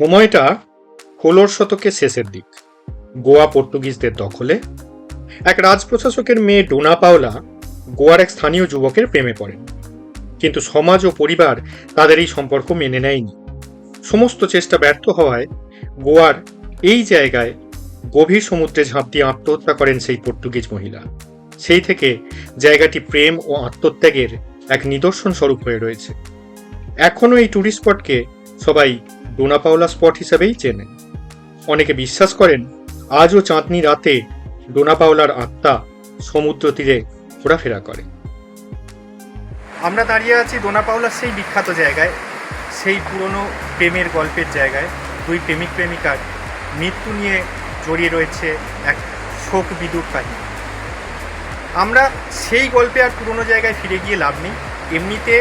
সময়টা ষোলোর শতকের শেষের দিক। গোয়া পর্তুগিজদের দখলে এক রাজপ্রশাসকের মেয়ে ডোনা পাওলা গোয়ার এক স্থানীয় যুবকের প্রেমে পড়েন। কিন্তু সমাজ ও পরিবার তাদের এই সম্পর্ক মেনে নেয়নি। সমস্ত চেষ্টা ব্যর্থ হওয়ায় গোয়ার এই জায়গায় গভীর সমুদ্রে ঝাঁপ দিয়ে আত্মহত্যা করেন সেই পর্তুগিজ মহিলা। সেই থেকে জায়গাটি প্রেম ও আত্মত্যাগের এক নিদর্শন স্বরূপ হয়ে রয়েছে। এখনও এই ট্যুরিস্ট স্পটকে সবাই ডোনাপাওলা স্পট হিসেবেই চেনে। অনেকে বিশ্বাস করেন, আজও চাঁদনি রাতে ডোনাপাওলার আত্মা সমুদ্র তীরে ঘোরাফেরা করে। আমরা দাঁড়িয়ে আছি ডোনাপাওলার সেই বিখ্যাত জায়গায়, সেই পুরনো প্রেমের গল্পের জায়গায়। দুই প্রেমিক প্রেমিকার মৃত্যু নিয়ে জড়িয়ে রয়েছে এক শোক বিদুর কাহিনী। আমরা সেই গল্পে আর পুরনো জায়গায় ফিরে গিয়ে লাভ নেই। এমনিতে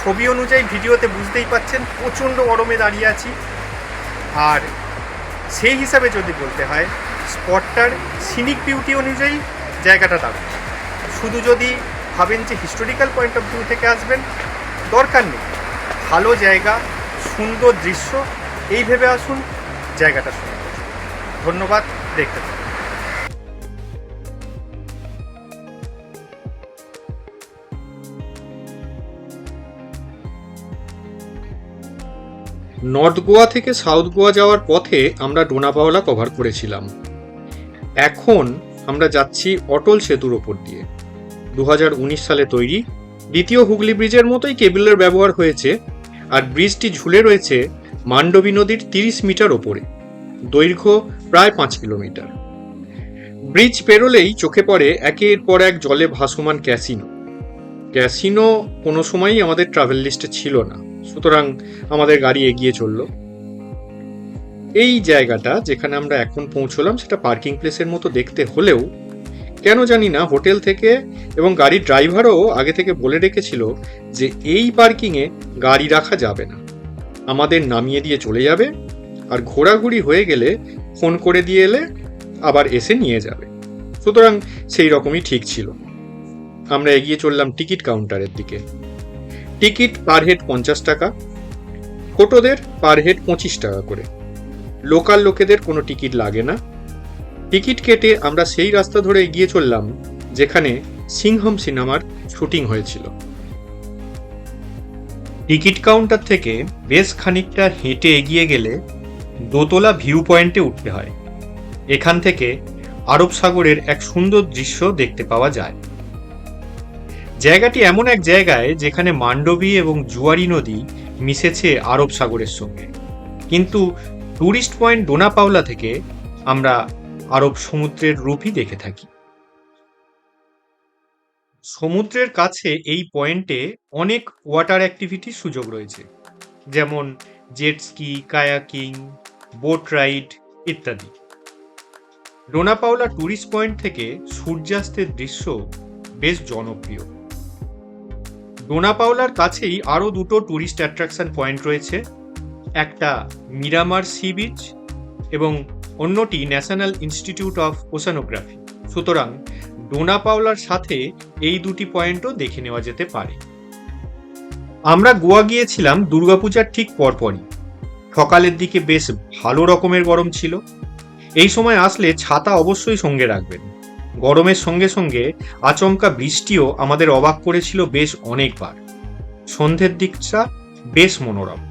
ছবি অনুযায়ী ভিডিওতে বুঝতেই পাচ্ছেন, প্রচণ্ড গরমে দাঁড়িয়ে আছি। আর সেই হিসাবে যদি বলতে হয়, স্পটটার সিনিক বিউটি অনুযায়ী জায়গাটা দারুণ। শুধু যদি ভাবেন যে হিস্টোরিক্যাল পয়েন্ট অফ ভিউ থেকে আসবেন, দরকার নেই। ভালো জায়গা, সুন্দর দৃশ্য, এই ভেবে আসুন, জায়গাটা সুন্দর। ধন্যবাদ, দেখতে থাকুন। নর্থ গোয়া থেকে সাউথ গোয়া যাওয়ার পথে আমরা ডোনাপাওলা কভার করেছিলাম। এখন আমরা যাচ্ছি অটল সেতুর ওপর দিয়ে। দু হাজার উনিশ সালে তৈরি। দ্বিতীয় হুগলি ব্রিজের মতোই কেবলের ব্যবহার হয়েছে আর ব্রিজটি ঝুলে রয়েছে মান্ডবী নদীর তিরিশ মিটার ওপরে। দৈর্ঘ্য প্রায় পাঁচ কিলোমিটার। ব্রিজ পেরোলেই চোখে পড়ে একের পর এক জলে ভাসমান ক্যাসিনো। ক্যাসিনো কোনো সময়ই আমাদের ট্রাভেল লিস্টে ছিল না। সুতরাং আমাদের গাড়ি এগিয়ে চলল। এই জায়গাটা যেখানে আমরা এখন পৌঁছলাম, সেটা পার্কিং প্লেসের মতো দেখতে হলেও, কেন জানি না হোটেল থেকে এবং গাড়ির ড্রাইভারও আগে থেকে বলে রেখেছিল যে এই পার্কিংয়ে গাড়ি রাখা যাবে না। আমাদের নামিয়ে দিয়ে চলে যাবে আর ঘোরাঘুরি হয়ে গেলে ফোন করে দিয়ে এলে আবার এসে নিয়ে যাবে। সুতরাং সেই রকমই ঠিক ছিল। আমরা এগিয়ে চললাম টিকিট কাউন্টারের দিকে। টিকিট পার হেড পঞ্চাশ টাকা ছোটদের পার হেড পঁচিশ টাকা করে। লোকাল লোকেদের কোনো টিকিট লাগে না। টিকিট কেটে আমরা সেই রাস্তা ধরে এগিয়ে চললাম, যেখানে সিংহম সিনেমার শুটিং হয়েছিল। টিকিট কাউন্টার থেকে বেশ খানিকটা হেঁটে এগিয়ে গেলে দোতলা ভিউ পয়েন্টে উঠতে হয়। এখান থেকে আরব সাগরের এক সুন্দর দৃশ্য দেখতে পাওয়া যায়। জায়গাটি এমন এক জায়গায় যেখানে মান্ডবী এবং জুয়ারি নদী মিশেছে আরব সাগরের সঙ্গে। কিন্তু ট্যুরিস্ট পয়েন্ট ডোনাপাওলা থেকে আমরা আরব সমুদ্রের রূপই দেখে থাকি। সমুদ্রের কাছে এই পয়েন্টে অনেক ওয়াটার অ্যাক্টিভিটির সুযোগ রয়েছে। যেমন jet ski, kayaking, boat ride ইত্যাদি। ডোনাপাওলা ট্যুরিস্ট পয়েন্ট থেকে সূর্যাস্তের দৃশ্য বেশ জনপ্রিয়। ডোনাপাওলার কাছেই আরও দুটো ট্যুরিস্ট অ্যাট্রাকশন পয়েন্ট রয়েছে। একটা মিরামার সি বিচ এবং অন্যটি ন্যাশনাল ইনস্টিটিউট অফ ওশানোগ্রাফি। সুতরাং ডোনাপাওলার সাথে এই দুটি পয়েন্টও দেখে নেওয়া যেতে পারে। আমরা গোয়া গিয়েছিলাম দুর্গাপূজার ঠিক পরপরই। সকালের দিকে বেশ ভালো রকমের গরম ছিল। এই সময় আসলে ছাতা অবশ্যই সঙ্গে রাখবেন। গরমের সঙ্গে সঙ্গে আচমকা বৃষ্টিও আমাদের অবাক করেছিল বেশ অনেকবার। সন্ধ্যের দিকটা বেশ মনোরম।